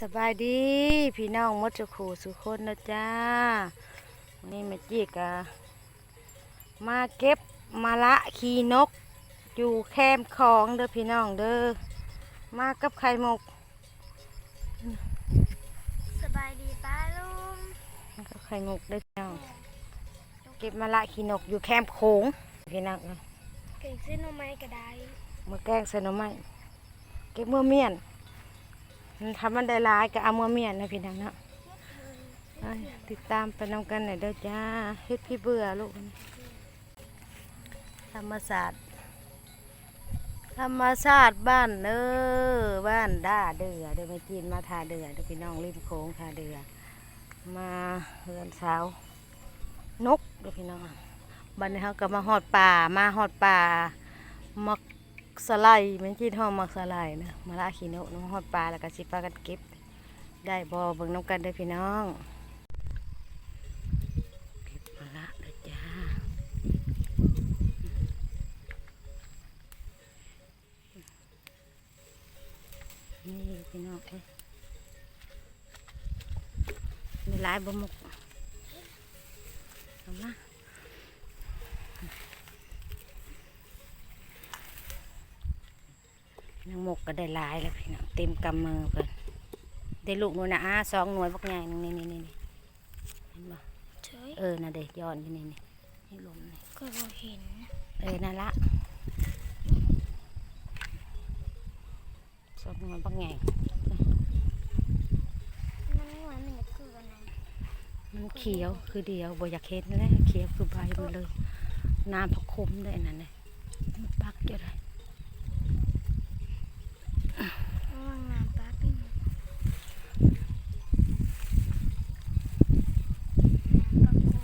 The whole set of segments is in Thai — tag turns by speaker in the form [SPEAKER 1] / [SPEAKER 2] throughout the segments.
[SPEAKER 1] สบายดีพี่น้องมดจะขู่สุคนนะจ้าวันนี้แมาจีกะมาเก็บมาละขี่นก อยู่แคมป์ของเด้อพี่น้องเด้อมากับไข่หมก
[SPEAKER 2] สบายดีป้าลุง
[SPEAKER 1] มากับไข่หมกเด้อพี่น้องเก็บมาละขี่นกอยู่แคมป์โขงพี่น้องเอ้ย
[SPEAKER 2] เก่งเส้นโนไม้ก็ได้
[SPEAKER 1] มือแกงใส่หน่อไม้เก็บมือเมียนมัน ทำมันได้ลายก็เอามือเมียนนะพี่น้องเนาะติดตามไปนำกันหน่อยเด้อจ้าเฮ็ดพี่เบื่อลูกธรรมศาสตร์ธรรมศาสตร์บ้านเด้อบ้านด่าเดือเด้อมาจีนมาทาเดือเด้อพี่น้องริมโค้งทาเดือมาเฮือนสาวนกเด้อพี่น้องบัดนี้เขาก็มาหอดป่ามาหอดป่ามัก สไลด์มันจีนห้องมักสไลด์นะมาละขี้นกน้องหอดป่าแล้วก็สิปลากันเก็บ ได้บอเบิ่งน้ำกันเด้อพี่น้องเก็บมาละเด้อจ้านี่พี่น้องเอ้ยมีหลายบะมุกเอามา น้ำหมกก็ได้หลายแล้วพี่น้องเต็มกำมือเพิ่นได้ลูกหนูนะอาสองหน่วยบักใหญ่นึงนี่นี่นี่นี่เห็นบ่
[SPEAKER 2] เฉย
[SPEAKER 1] เออน่ะเด็กย้อนอยู่นี่นี่นี่ลมนี่
[SPEAKER 2] ก็บ่เห็น
[SPEAKER 1] เออนั่นละสองหน่วยบักใหญ่
[SPEAKER 2] มันเหมือนมันคือกันนะ
[SPEAKER 1] มันเขียวคือเดียวบ่อยากเห็นเลยเขียวคือใบมันเลยน้ำพักคมด้วยนั่นเลยมันปักอยู่เลย
[SPEAKER 2] ระวังน้ำป้าปิ้งน้ำปักโค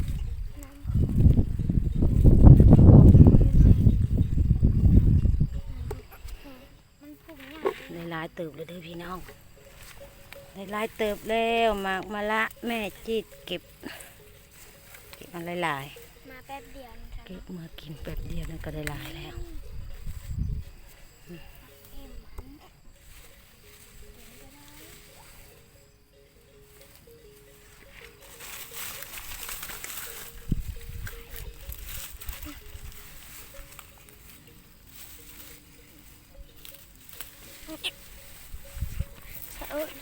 [SPEAKER 2] น้ำมันผุ่ง่าย
[SPEAKER 1] ได้หลายเติบเลยเด้อพี่น้องได้หลายเติบแล้วมากมาละแม่จีดเก็บ เก็บมาหลายๆ
[SPEAKER 2] มาแป๊บเดียวนะคะ
[SPEAKER 1] เก็บมากินแป๊บเดียวนั่นก็ได้หลายแล้ว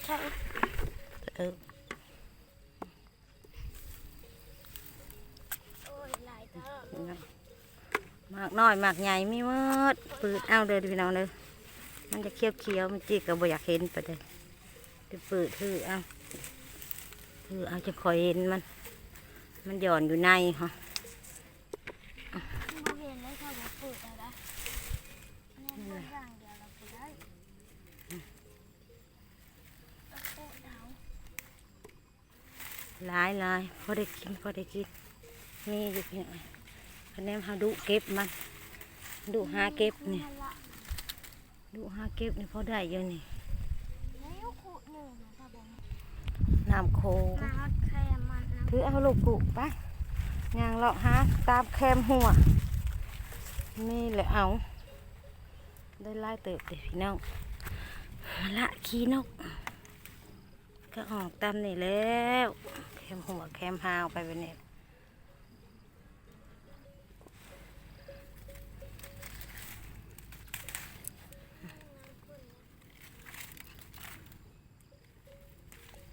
[SPEAKER 2] ใช่
[SPEAKER 1] เออ
[SPEAKER 2] โอ้ยหลายเท่า
[SPEAKER 1] หมากน้อยมากใหญ่ไมีหมดปืดเอาเด้อพี่น้องเด้อมันจะเคี้ยวเคี้ยวมันจีก็บ่อยากเห็นไปเลยจะปืดถือเอาถือเอาจะคอยเห็นมัน มันหย่อนอยู่ในฮะ
[SPEAKER 2] บ่เห็นเลยค่ะว่าเปิดอะไรเนี่ยเปิดอย่างเดียวเราไปได้เอาโคตรเอา
[SPEAKER 1] หลายหลายพอได้กินพอได้กินมีอยู่เพียงไรคะแนนหาดุเก็บมันดุหาเก็บนี่
[SPEAKER 2] นั่นละ
[SPEAKER 1] ดุหาเก็บนี่พอได้อยู่นี่
[SPEAKER 2] แล้วขูดหนึ่งนะครับผม
[SPEAKER 1] น้ำโคง
[SPEAKER 2] มาฮักแคมมันนะ
[SPEAKER 1] ถือเอาลูกกุไปยางเลาะหาตามแคมหัวนี่แหละเอา ได้ไล่เติบเด็พี่น้องมาละขี้นก ก็ออกตามนี่แล้ว แคมหัวแคมหาวไปไปเนี่ย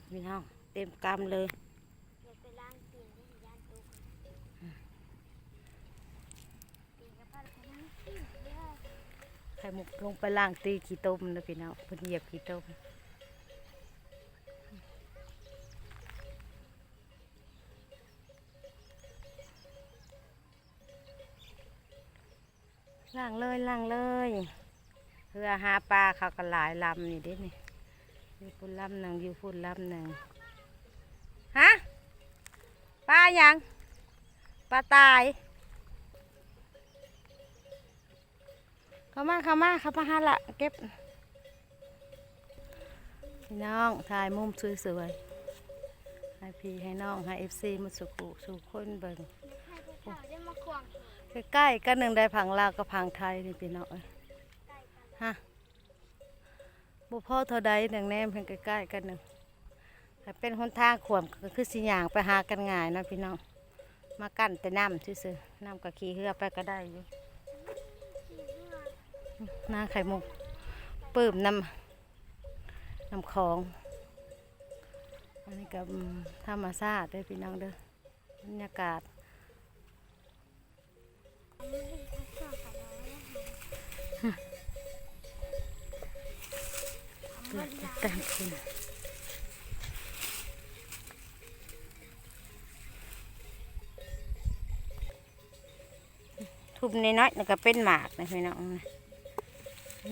[SPEAKER 1] พี่น้องเต็มกำเลย
[SPEAKER 2] เดี๋ยวไปล้างตีนที่ย่านตุ๊กตีนกับผ้าขนั้นตีนเด้อ
[SPEAKER 1] ไข่มุกลงไปล่างตีขี้ต้มนะพี่น้องเพิ่นเหยียบขี้ต้ม ล่างเลยล่างเลยเพื่อหาปลาเขาก็หลายลำนี่เด้นี่อยู่พุ่นลำหนึ่งอยู่พุ่นลำหนึ่งฮะปลายังปลาตายเข้ามาเข้ามาเข้ามาหาละเก็บพี่น้องถ่ายมุมสวยๆให้พี่ให้น้องให้เอฟซีมาสุกุสู่คนเบิ่ง
[SPEAKER 2] ให้พวกเขาได้มาควง
[SPEAKER 1] ใกล้ๆกันหนึ่งได้ผังลาวกับผังไทยนี่พี่น้องเอ้ยฮะบบ่พ่อเท่าใดหนังแนมเพิ่นใกล้ๆกันหนึ่งเป็นหนทางขวมก็คือสิย่างไปหากันง่ายนะพี่น้องมากั้นแต่น้ำซื่อๆน้ำก็ขี่เรือไปก็ได้อยู่หน้าไข่มุกปื้มน้ำน้ำของอันนี้ก็อืมธรรมชาติเด้พี่น้องเด้อบรรยากาศ เกิดกลางคืนทุบน้อยๆนี่ก็เป็นหมากนะพี่น้องนะ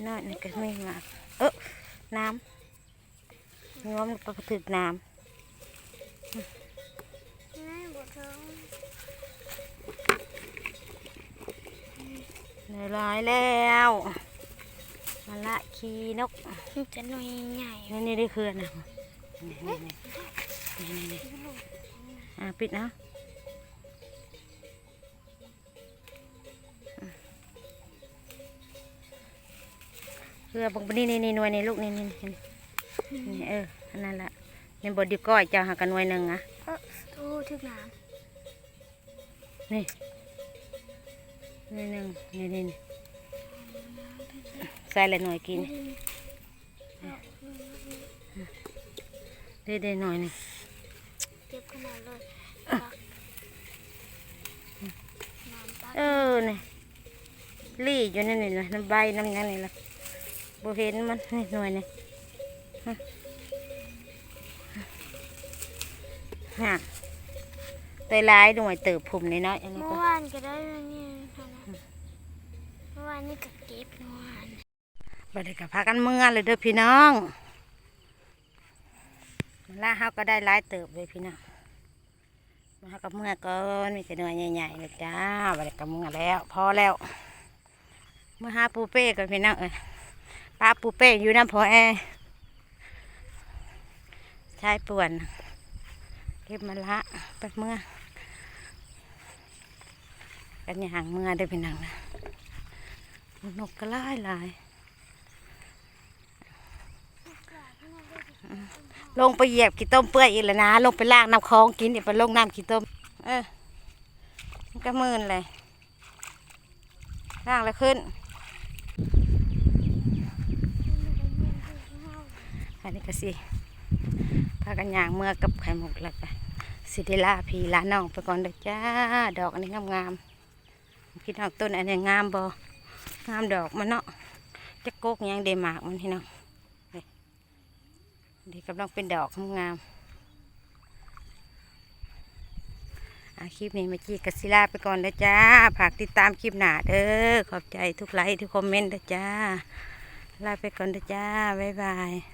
[SPEAKER 1] น้อยๆนี่ก็ไม่หมาก เออน้ำง้อมนก็ถึกน้
[SPEAKER 2] แเห
[SPEAKER 1] นื่อยร้ายแล้วมาละขี่นก
[SPEAKER 2] มันจะหน่วยใหญ่
[SPEAKER 1] นี่นี่ได้คือนะนี่นี่นี่นี่นี่อะปิดนะเพื่อบางนี่นี่นี่หน่วยนี่ลูกนี่นี่นี่นี่เอออันนั้นละนี่บดดีก้อยเจ้าหากันหน่วยหนึ่งอะ
[SPEAKER 2] เออโอ้ถึกน้
[SPEAKER 1] นี่ นี่หนึ่งนี่นี่นี่ใส่ละหน่วยกินได้ได้หน่อยหนึงำ
[SPEAKER 2] เก็บขนาดเลยน้ำตา
[SPEAKER 1] เออนี่ลี่อยู่นั่นนี่นะน้ำใบน้ำหยังนี่ละบ่เห็นมันนี่หน่วยนี่ฮะฮะเตยลายหน่วยเติบผมนี่เนาะอันนี้
[SPEAKER 2] เมื่
[SPEAKER 1] ก็
[SPEAKER 2] อวานก็ได้แล้วนี่ค่ะนะเมื่อวานนี่ก็เก็บเมื่อวาน
[SPEAKER 1] บัดนี้ก็พากันเมื่อเลยเด้อพี่น้องล่าเฮาก็ได้หลายเติบเลยพี่น้องมาเฮากับเมื่อก่อนมีแต่หน่วยใหญ่ๆเลยจ้าบัดนี้ก็เมื่อแล้ว พอแล้ว เมื่อหาปูเป้กันพี่น้องเอ้ยป้าปูเป้อยู่น้ำพอแอใช้ป่วนเก็บมาละไปเมื่อกันอย่างเมื่อได้อพี่น้องนะ นกก็หลายลาย ลงไปเหยียบขี้ต้มเปื่อยอีกแล้วนะ ลงไปลางน้ำคลองกินอีกไปลงน้ำขี้ต้ม เออมันก็มืนเลยลางแล้วขึ้น อันนี้ก็สิพากันย่างเมื่อกับไข่หมกแล้วก็สิได้ลาพีลาน้องไปก่อนเด้อจ้า ดอกอันนี้งามๆพี่น้องต้นอันนี้งามบ่ งามดอกมันเนาะจะโกกยังเดมากมันพี่น้องนี่กำลังเป็นดอกงามอาคลิปนี้มาจีกัสิลาไปก่อนนะจ้าฝากติดตามคลิปหน้าเด้อขอบใจทุกไลค์ทุกคอมเมนต์นะจ้าลาไปก่อนนะจ้าบ๊ายบาย